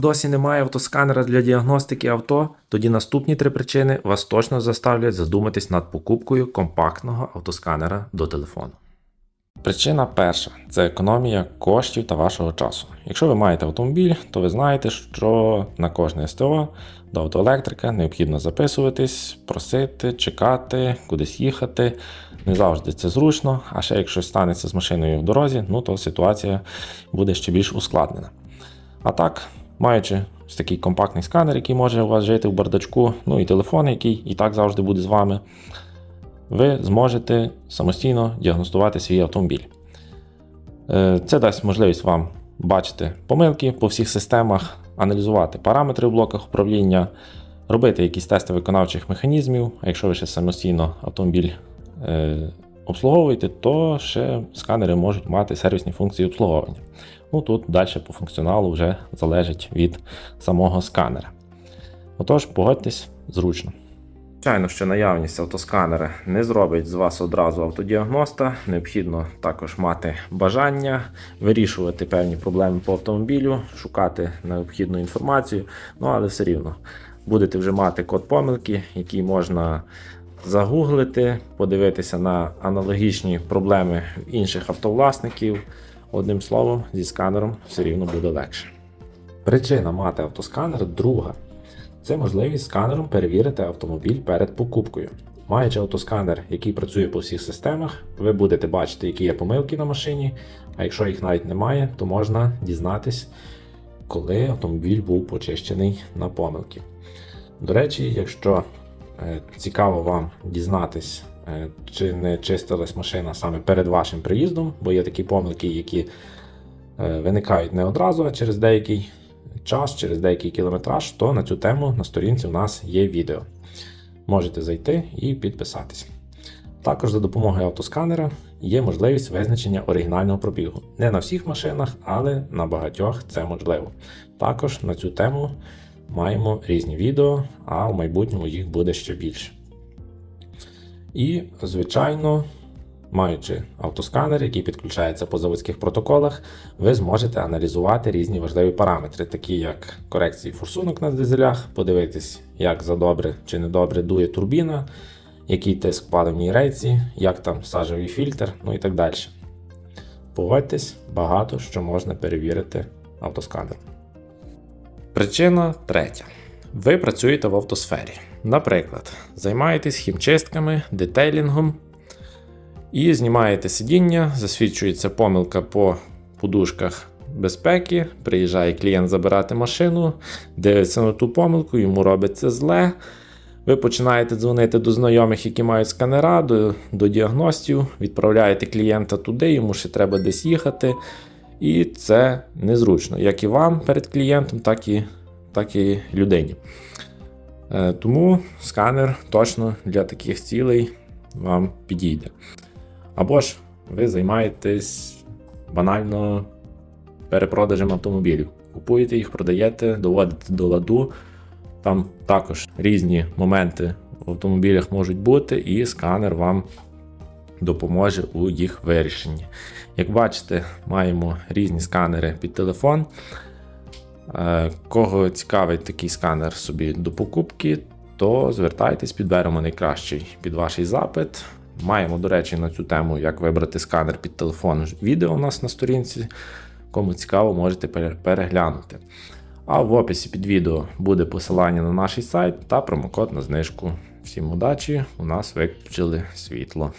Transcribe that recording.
Досі немає автосканера для діагностики авто, тоді наступні три причини вас точно заставлять задуматись над покупкою компактного автосканера до телефону. Причина перша це економія коштів та вашого часу. Якщо ви маєте автомобіль, то ви знаєте, що на кожне СТО до автоелектрика необхідно записуватись, просити, чекати, кудись їхати. Не завжди це зручно, а ще якщо станеться з машиною в дорозі, ну то ситуація буде ще більш ускладнена. А так, маючи ось такий компактний сканер, який може у вас жити в бардачку, ну і телефон, який і так завжди буде з вами, ви зможете самостійно діагностувати свій автомобіль. Е, Це дасть можливість вам бачити помилки по всіх системах, аналізувати параметри в блоках управління, робити якісь тести виконавчих механізмів. А якщо ви ще самостійно автомобіль е, обслуговуєте, то ще сканери можуть мати сервісні функції обслуговування. Ну тут далі по функціоналу вже залежить від самого сканера. Отож, погодьтесь зручно. Звичайно, що наявність автосканера не зробить з вас одразу автодіагноста. Необхідно також мати бажання вирішувати певні проблеми по автомобілю, шукати необхідну інформацію. Ну але все рівно будете вже мати код помилки, який можна загуглити, подивитися на аналогічні проблеми інших автовласників. Одним словом, зі сканером все рівно буде легше. Причина мати автосканер друга. Це можливість сканером перевірити автомобіль перед покупкою. Маючи автосканер, який працює по всіх системах, ви будете бачити, які є помилки на машині, а якщо їх навіть немає, то можна дізнатись, коли автомобіль був почищений на помилки. До речі, якщо цікаво вам дізнатись, е, чи не чистилась машина саме перед вашим приїздом, бо є такі помилки, які е, виникають не одразу, а через деякий час, через деякий кілометраж, то на цю тему на сторінці у нас є відео. Можете зайти і підписатись. Також за допомогою автосканера є можливість визначення оригінального пробігу. Не на всіх машинах, але на багатьох це можливо. Також на цю тему маємо різні відео, а в майбутньому їх буде ще більше. І, звичайно, маючи автосканер, який підключається по заводських протоколах, ви зможете аналізувати різні важливі параметри, такі як корекції форсунок на дизелях, подивитись, як задобре чи недобре дує турбіна, який тиск паливній рейці, як там сажевий фільтр, ну і так далі. Погодьтесь, багато що можна перевірити автосканером. Причина третя. Ви працюєте в автосфері. Наприклад, займаєтесь хімчистками, детейлінгом і знімаєте сидіння, засвідчується помилка по подушках безпеки. Приїжджає клієнт забирати машину, дивиться на ту помилку, йому робиться зле. Ви починаєте дзвонити до знайомих, які мають сканера, до, до діагностів, відправляєте клієнта туди, йому ще треба десь їхати. І це незручно, як і вам перед клієнтом, так і, так і людині. Е, Тому сканер точно для таких цілей вам підійде. Або ж ви займаєтесь банально перепродажем автомобілів. Купуєте їх, продаєте, доводите до ладу. Там також різні моменти в автомобілях можуть бути, і сканер вам допоможе у їх вирішенні. Як бачите, маємо різні сканери під телефон. Е, Кого цікавить такий сканер собі до покупки, то звертайтесь, підберемо найкращий під ваш запит. Маємо, до речі, на цю тему, як вибрати сканер під телефон. Відео у нас на сторінці. Кому цікаво, можете переглянути. А в описі під відео буде посилання на наш сайт та промокод на знижку. Всім удачі! У нас виключили світло.